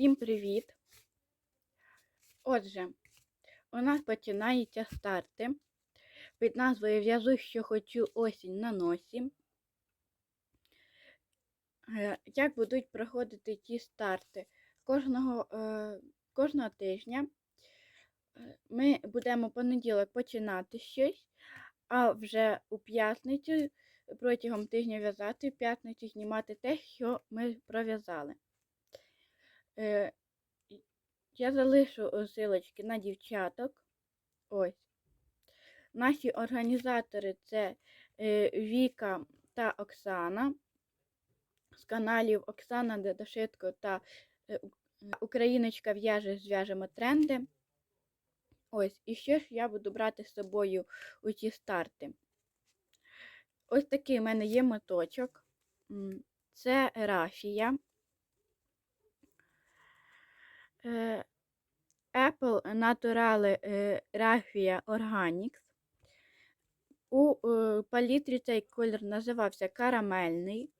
Всім привіт! Отже, у нас починаються старти під назвою В'яжу, що хочу осінь на носі. Е, Як будуть проходити ті старти? Кожного, е, кожного тижня е, ми будемо понеділок починати щось, а вже у п'ятницю протягом тижня в'язати, в п'ятницю знімати те, що ми пров'язали. Е, Я залишу е, силочки на дівчаток. Ось. Наші організатори це е, Віка та Оксана з каналів Оксана Дедошитко та Україночка в'яже зв'яжемо тренди. Ось, і що ж я буду брати з собою у ці старти? Ось такий в мене є моточок. Це рафія. Е, Apple Naturale е, Raffia Organics. У е, палітрі цей колір називався карамельний.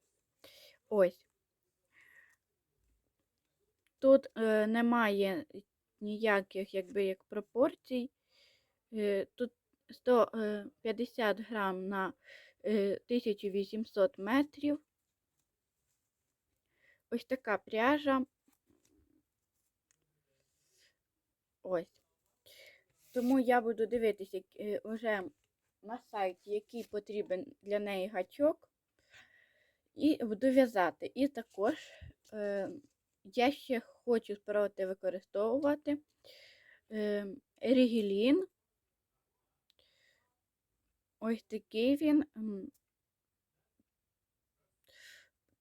Ось. Тут немає ніяких якби, як пропорцій. Тут 150 грам на е, 1800 метрів. Ось така пряжа. Ось. Тому я буду дивитися е, уже на сайті, який потрібен для неї гачок, і буду в'язати. І також е, я ще хочу спробувати використовувати е, рігелін. Ось такий він.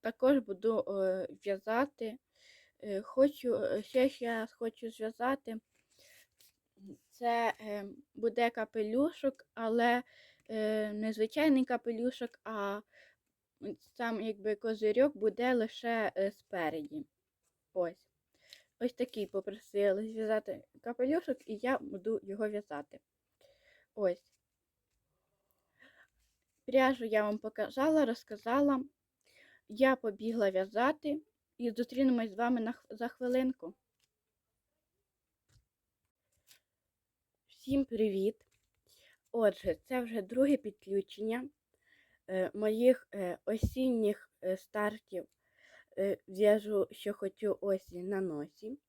Також буду е, в'язати. Е, Хочу, ще ще хочу зв'язати. Це е, буде капелюшок, але е, не звичайний капелюшок, а сам якби козирьок буде лише е, спереді. Ось. Ось такий попросили зв'язати капелюшок, і я буду його в'язати. Ось. Пряжу я вам показала, розказала. Я побігла в'язати і зустрінемось з вами на, за хвилинку. Всім привіт! Отже, це вже друге підключення е, моїх е, осінніх е, стартів е, в'яжу, що хочу осінь на носі.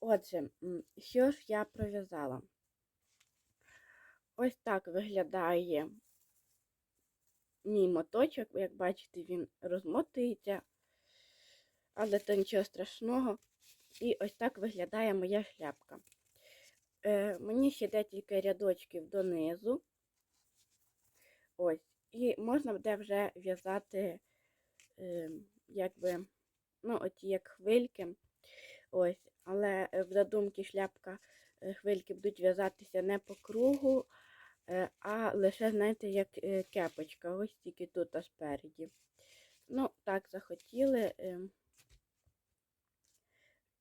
Отже, що ж я пров'язала? Ось так виглядає мій моточок. Як бачите, він розмотується, але то нічого страшного. І ось так виглядає моя шляпка. Е, мені ще декілька рядочків донизу. Ось. І можна буде вже в'язати, е, якби, ну, оті як хвильки. Ось. Але е, в задумці шляпка хвильки будуть в'язатися не по кругу, е, а лише, знаєте, як е, кепочка. Ось тільки тут а спереді. Ну, так захотіли. е,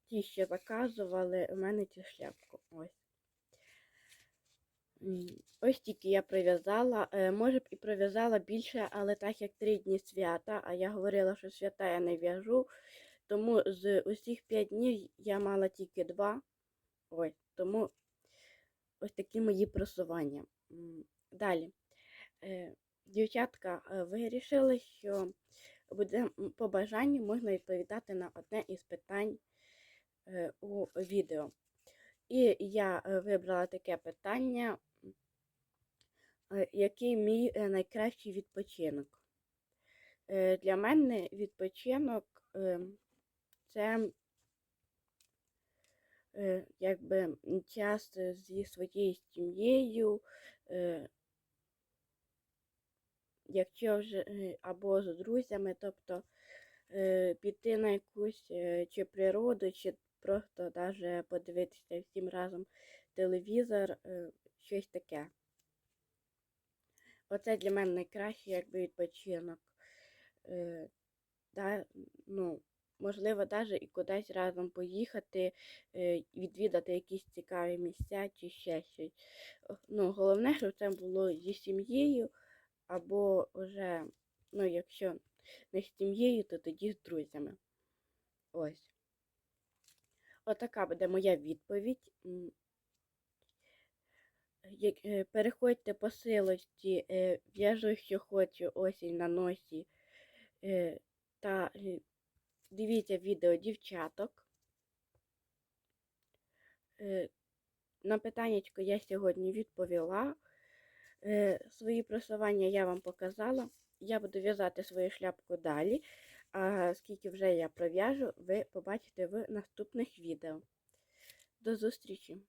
Ті, що заказували, у мене цю шляпку. Ось. Ось тільки я прив'язала. Е, Може б і прив'язала більше, але так як три дні свята, а я говорила, що свята я не в'яжу. Тому з усіх п'ять днів я мала тільки два. Ось, тому ось такі мої просування. Далі. Е, Дівчатка е, вирішили, що буде по бажанню можна відповідати на одне із питань у відео. І я вибрала таке питання, який мій е, найкращий відпочинок. Е, Для мене відпочинок е, це е, якби час е, зі своєю сім'єю, е, якщо вже е, або з друзями, тобто е, піти на якусь е, чи природу, чи просто даже подивитися всім разом телевізор, е, щось таке. Оце для мене найкраще якби відпочинок. Е, да, ну, можливо, навіть і кудись разом поїхати, е, відвідати якісь цікаві місця чи ще щось. Ну, головне, щоб це було зі сім'єю, або вже, ну, якщо не з сім'єю, то тоді з друзями. Ось. отака буде моя відповідь. Е, Переходьте по силості, е, в'яжу, що хочу, осінь на носі. е, Та дивіться відео дівчаток. На питаннячко я сьогодні відповіла. Свої просування я вам показала. Я буду в'язати свою шляпку далі. А скільки вже я пров'яжу, ви побачите в наступних відео. До зустрічі!